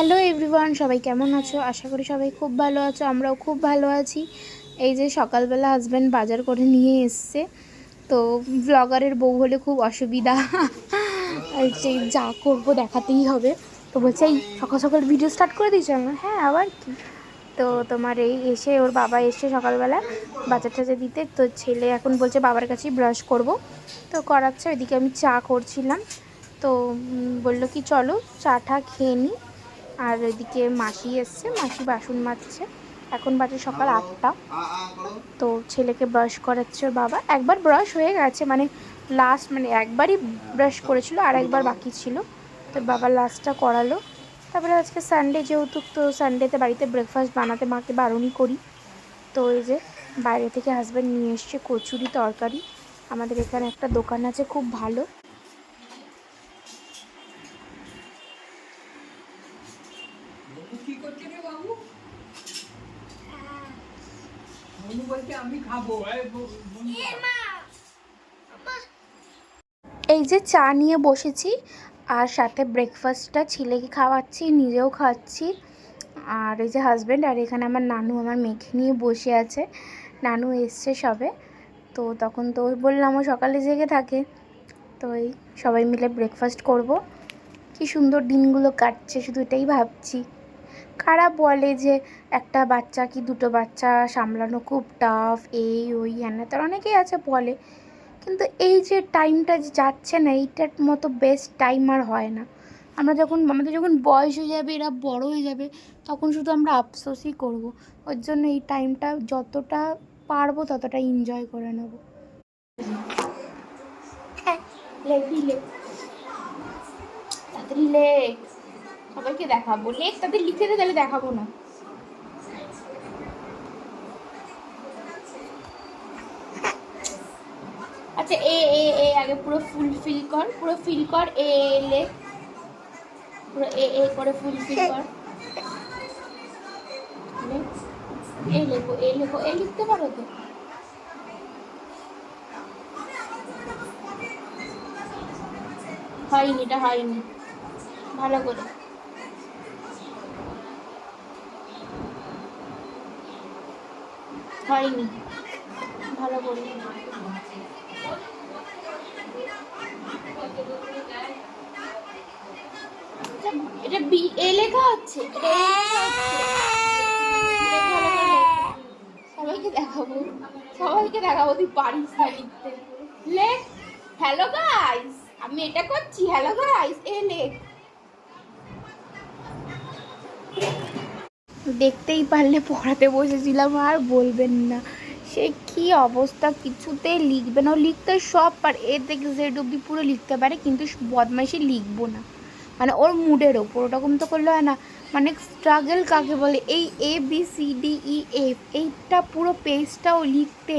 Hello everyone, সবাই কেমন আছো? আশা করি সবাই খুব ভালো আছো, আমরাও খুব ভালো আছি। এই যে সকালবেলা হাজব্যান্ড বাজার করে নিয়ে এসছে, তো ব্লগারের বউ হলে খুব অসুবিধা। যে যা করব দেখাতেই হবে। তো বলছে, এই সকাল সকাল ভিডিও স্টার্ট করে দিয়েছে? আমার হ্যাঁ আবার কি? তো তোমার এই এসে ওর বাবা এসে সকালবেলা বাজার টাজার দিতে। তো ছেলে এখন বলছে, বাবার কাছেই ব্রাশ করব। তো করাচ্ছে, ওইদিকে আমি চা করছিলাম। তো বলল কি, চলো চাটা খেয়ে নিই আর ওইদিকে মাসি এসছে, মাসি বাসন মাজছে। এখন বাজে সকাল আটটা। তো ছেলেকে ব্রাশ করাচ্ছে ওর বাবা। একবার ব্রাশ হয়ে গেছে মানে লাস্ট মানে একবারই ব্রাশ করেছিল, আর একবার বাকি ছিল। তো বাবা লাস্টটা করালো। তারপরে আজকে সানডে যেহেতু, তো সানডেতে বাড়িতে ব্রেকফাস্ট বানাতে মাকে বারণই করি। তো এই যে বাইরে থেকে হাজব্যান্ড নিয়ে এসছে কচুরি তরকারি। আমাদের এখানে একটা দোকান আছে, খুব ভালো কি করছে রে বাবু মনু বলছে আমি খাব এই যে চা নিয়ে বসেছি, আর সাথে ব্রেকফাস্টটা ছেলেকে খাওয়াচ্ছি, নিজেও খাচ্ছি, আর এই যে হাজব্যান্ড আর এখানে আমার নানু আমার মেয়েকে নিয়ে বসে আছে। নানু এসছে সবে, তো তখন তো বললাম ও সকালে জেগে থাকে, তো এই সবাই মিলে ব্রেকফাস্ট করব। কি সুন্দর দিনগুলো কাটছে, শুধু এটাই ভাবছি। কারা বলে যে একটা বাচ্চা কি দুটো বাচ্চা সামলানো খুব টাফ এই, ওই, হ্যান তার অনেকেই আছে বলে। কিন্তু এই যে টাইমটা যাচ্ছে না, এইটার মতো বেস্ট টাইম আর হয় না। আমরা যখন, আমাদের যখন বয়স হয়ে যাবে, এরা বড় হয়ে যাবে, তখন শুধু আমরা আফসোসই করব। ওর জন্য এই টাইমটা যতটা পারব, ততটা এনজয় করে নেব। লেখবি লেখ তাড়াতাড়ি লেখ সবাইকে দেখাবো। লেখ তাদের লিখে দে, তাহলে দেখাবো না। আচ্ছা এ এ এ, আগে পুরো ফুল ফিল কর, পুরো ফিল কর, এ লেখ পুরো এ এ, করে ফুল ফিল কর। এ লেখো এ লেখো, এ লিখতে পারো তো? হয়নি, এটা হয়নি। ভালো করে। হয়নি। ভালো করে। এটা বি, এ লেখা হচ্ছে। সবাইকে দেখাবো। সবাইকে দেখাবো, তুই হ্যালো গাইস আমি এটা করছি। হ্যালো গাইস এ লেখ। দেখতেই পারলে পড়াতে বসেছিলাম, আর বলবেন না। সে কি অবস্থা, কিছুতেই লিখবে না। লিখতে সব পার, এ থেকে জেড অব্দি পুরো লিখতে পারে, কিন্তু বদমাইশি লিখব না। মানে ওর মুডের ওপর, ওরকম তো করলে হয় না। মানে স্ট্রাগল কাকে বলে? এই A B C D E F এইটা পুরো পেজটাও লিখতে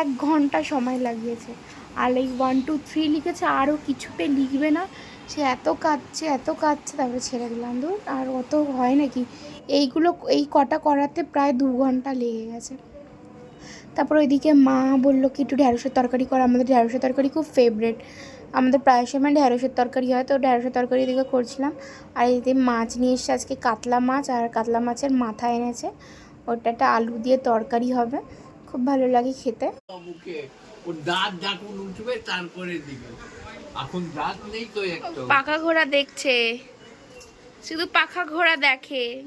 এক ঘণ্টা সময় লাগিয়েছে। আর এই ওয়ান টু থ্রি লিখেছে আরও কিছুতে লিখবে না। সে এত কাঁদছে এত কাঁদছে, তারপরে ছেড়ে দিলাম। দূর আর অত হয় নাকি? এইগুলো, এই কটা করাতে প্রায় দু ঘণ্টা লেগে গেছে। তারপর ওইদিকে মা বলল কি, একটু ঢ্যাঁড়সের তরকারি কর, আমাদের ঢ্যাঁড়সের তরকারি খুব ফেভারেট আমাদের প্রায় সময় ঢ্যাঁড়সের তরকারি হয়, তো ঢ্যাঁড়সের তরকারি দিকে করছিলাম। আর এদিকে মাছ নিয়ে এসছে আজকে কাতলা মাছ, আর কাতলা মাছের মাথা এনেছে। ওটা একটা আলু দিয়ে তরকারি হবে। খুব ভালো লাগে খেতে। দাঁত যখন উঠবে তারপরে দিবে এখন দাঁত নেই তো একটা পাখা ঘোড়া দেখছে। শুধু পাখা ঘোড়া দেখে।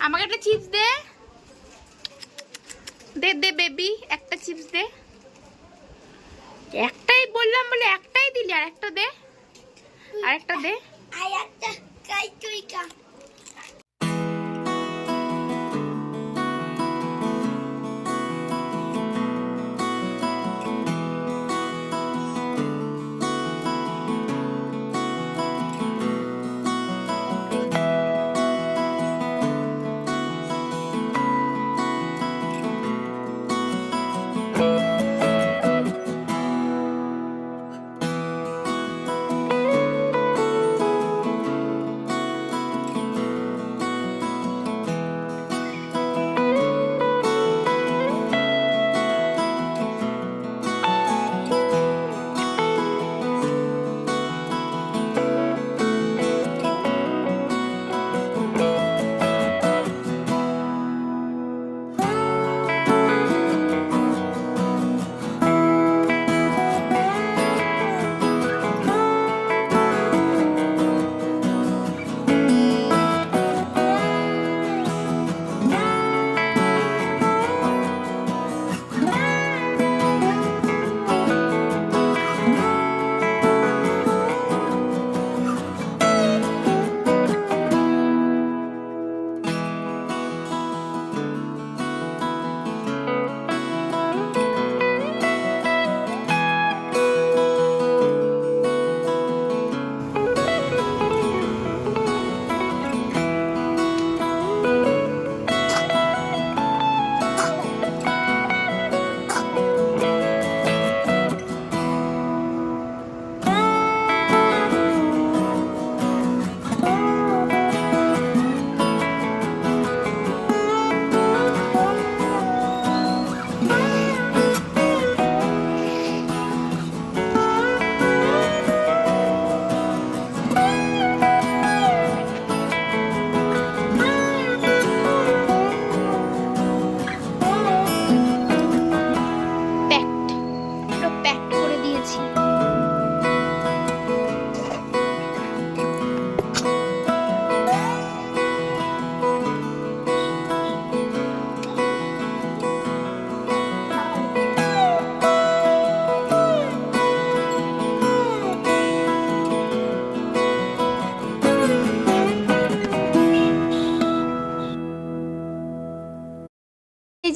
আমাকে একটা চিপস দে। দে দে বেবি একটা চিপস দে। একটাই বললাম বলে একটাই দিলি আর একটা দে। আর একটা দে। আর একটা।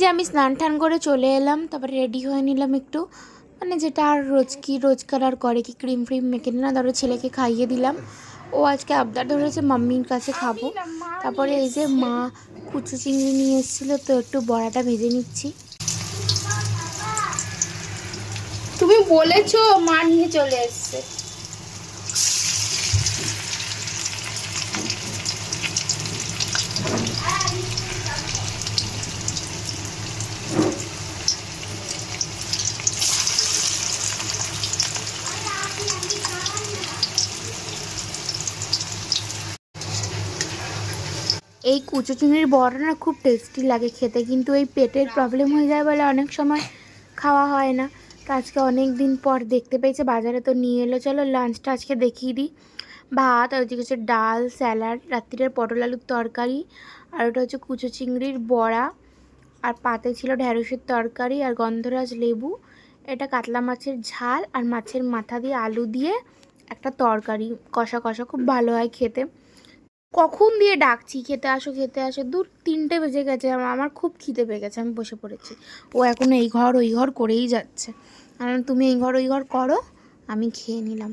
যে আমি স্নান টান করে চলে এলাম, তারপরে রেডি হয়ে নিলাম একটু। মানে যেটা আর রোজ কি রোজকার আর করে, কি ক্রিম ফ্রিম মেখে না ধরো ছেলেকে খাইয়ে দিলাম। ও আজকে আবদার ধরেছে, মাম্মির কাছে খাব। তারপরে এই যে মা কুচু চিংড়ি নিয়ে এসেছিল, তো একটু বড়াটা ভেজে নিচ্ছি। তুমি বলেছ, মা নিয়ে চলে এসছে। এই কুচো চিংড়ির বড়া না খুব টেস্টি লাগে খেতে, কিন্তু এই পেটের প্রবলেম হয়ে যায় বলে অনেক সময় খাওয়া হয় না। তো আজকে অনেক দিন পর দেখতে পেয়েছে, বাজারে তো নিয়ে এলো। চলো লাঞ্চটা আজকে দেখিয়ে দিই। ভাত, আর ওদিকে হচ্ছে ডাল, স্যালাড, রাত্রিরের পটল আলুর তরকারি, আর ওটা হচ্ছে কুচো চিংড়ির বড়া, আর পাতে ছিল ঢ্যাঁড়সের তরকারি, আর গন্ধরাজ লেবু, এটা কাতলা মাছের ঝাল, আর মাছের মাথা দিয়ে আলু দিয়ে একটা তরকারি। কষা কষা খুব ভালো হয় খেতে। কখন দিয়ে ডাকছি, খেতে আসো খেতে আসো, দূর তিনটে বেজে গেছে, আমার খুব খিদে পেয়ে গেছে, আমি বসে পড়েছি। ও এখন এই ঘর, ওই ঘর করেই যাচ্ছে। আর তুমি এই ঘর, ওই ঘর করো, আমি খেয়ে নিলাম।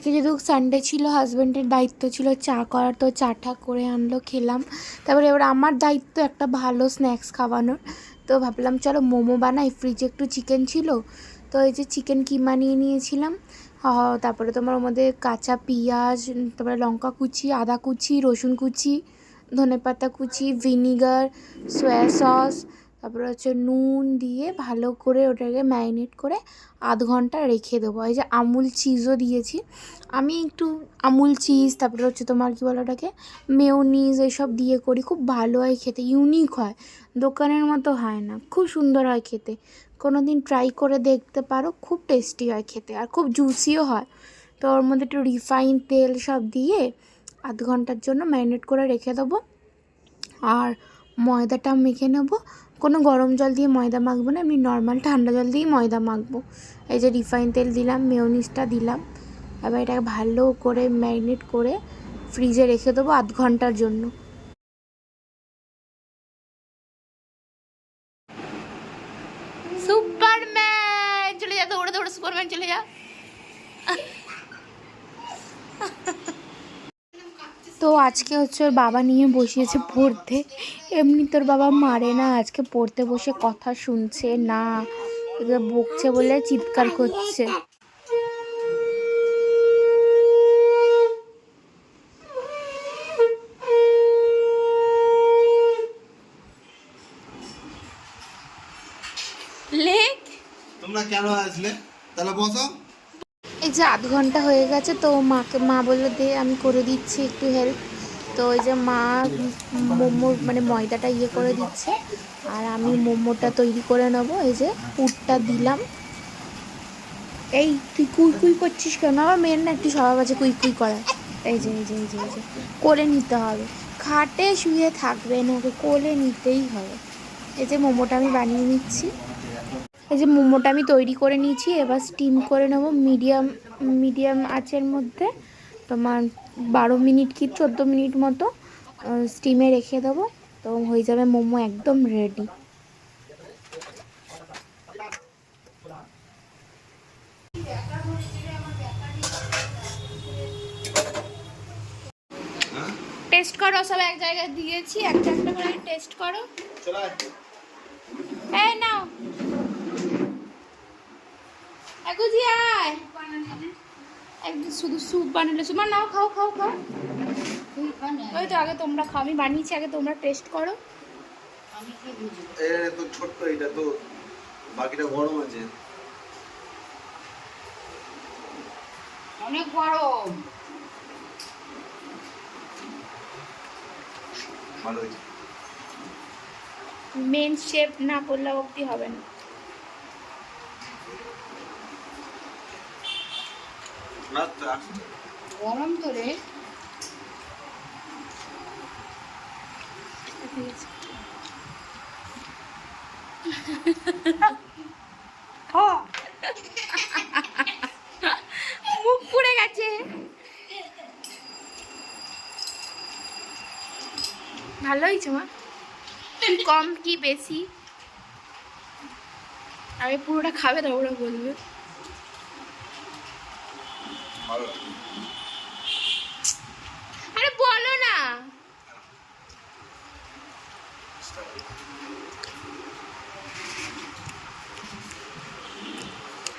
আজকে যেহেতু সানডে ছিল হাজব্যান্ডের দায়িত্ব ছিল, চা করার তো চাটা করে আনলো, খেলাম। তারপরে এবার আমার দায়িত্ব একটা ভালো স্ন্যাক্স খাওয়ানোর। তো ভাবলাম, চলো মোমো বানাই ফ্রিজে একটু চিকেন ছিল। তো এই যে চিকেন কিমা নিয়ে নিয়েছিলাম। তারপরে তোমার মধ্যে কাঁচা পেঁয়াজ, তারপরে লঙ্কা কুচি, আদা কুচি, রসুন কুচি, ধনেপাতা কুচি ভিনিগার সয়া সস তারপরে হচ্ছে নুন দিয়ে ভালো করে ওটাকে ম্যারিনেট করে আধ ঘণ্টা রেখে দেবো। এই যে আমুল চিজও দিয়েছি। আমি একটু আমুল চিজ তারপরে হচ্ছে তোমার কী বলো ওটাকে মেয়োনিজ এসব দিয়ে করি। খুব ভালো হয় খেতে ইউনিক হয়। দোকানের মতো হয় না, খুব সুন্দর হয় খেতে। কোনো দিন ট্রাই করে দেখতে পারো, খুব টেস্টি হয় খেতে আর খুব জুসিও হয়। তো ওর মধ্যে একটু রিফাইন তেল সব দিয়ে আধ ঘণ্টার জন্য ম্যারিনেট করে রেখে দেবো। আর ময়দাটা মেখে নেব। কোনো গরম জল দিয়ে ময়দা মাখবো না, এমনি নর্মাল ঠান্ডা জল দিয়েই ময়দা মাখবো। এই যে রিফাইন তেল দিলাম মেয়নিসটা দিলাম। এবার এটাকে ভালো করে ম্যারিনেট করে ফ্রিজে রেখে দেবো আধ ঘণ্টার জন্য সুপারম্যান চলে যা দৌড়ে দৌড়ে সুপারম্যান চলে যা তো আজকে হচ্ছে ওর বাবা নিয়ে বসিয়েছে পড়তে। এমনি তোর বাবা মারে না আজকে পড়তে বসে কথা শুনছে না বকছে বলে চিৎকার করছে। লেখ তোমরা কেন আসলে? তাহলে বসো। এই যে আধ ঘণ্টা হয়ে গেছে, তো মাকে, মা বলল, দে, আমি করে দিচ্ছি একটু হেল্প তো ওই যে মা মোমো মানে ময়দাটা ইয়ে করে দিচ্ছে, আর আমি মোমোটা তৈরি করে নেব। এই যে পুরটা দিলাম। এই, তুই কুই কুই করছিস কেন? আমার মেয়ের না একটু স্বভাব আছে কুই কুই করার। এই যে এই যে এই যে এই যে করে নিতে হবে। খাটে শুয়ে থাকবে না ওকে কোলে নিতেই হবে। এই যে মোমোটা আমি বানিয়ে নিচ্ছি। এই যে মোমোটা আমি তৈরি করে নিয়েছি এবার স্টিম করে নেব। মিডিয়াম মিডিয়াম আঁচের মধ্যে তোমার বারো মিনিট কি চোদ্দ মিনিট মতো স্টিমে রেখে দেবো। তো হয়ে যাবে মোমো একদম রেডি টেস্ট করো সব এক জায়গায় দিয়েছি একটা একটা করে টেস্ট করো। এই নাও। এগুজি আয়। একদম শুধু স্যুপ বানালে সুমা নাও খাও খাও খাও। ওই তো আগে তোমরা খাও আমি বানিয়েছি আগে তোমরা টেস্ট করো। এটা তো ছোট্ট এটা তো বাকিটা গরম আছে। অনেক গরম। ভালো মেন শেপ না করলে অবধি হবে না না থাক। গরম তো রে মুখ পুড়ে গেছে। ভালো হয়েছে মা? কম কি বেশি? আগে পুরোটা খাবে তারপরে বলবে। ভালো আরে বলো না।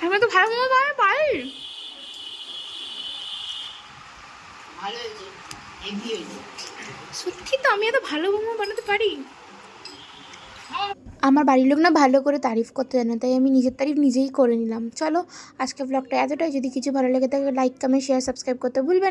আমি তো ভালো মতো বানাতে পারি। সত্যি তো আমি এত ভালো মোমো বানাতে পারি। আমার বাড়ির লোক না ভালো করে তারিফ করতে জানে তাই আমি নিজের তারিফ নিজেই করে নিলাম চলো আজকে ব্লগটা এতটাই যদি কিছু ভালো লেগে থাকে লাইক কমেন্ট শেয়ার সাবস্ক্রাইব করতে ভুলবেন।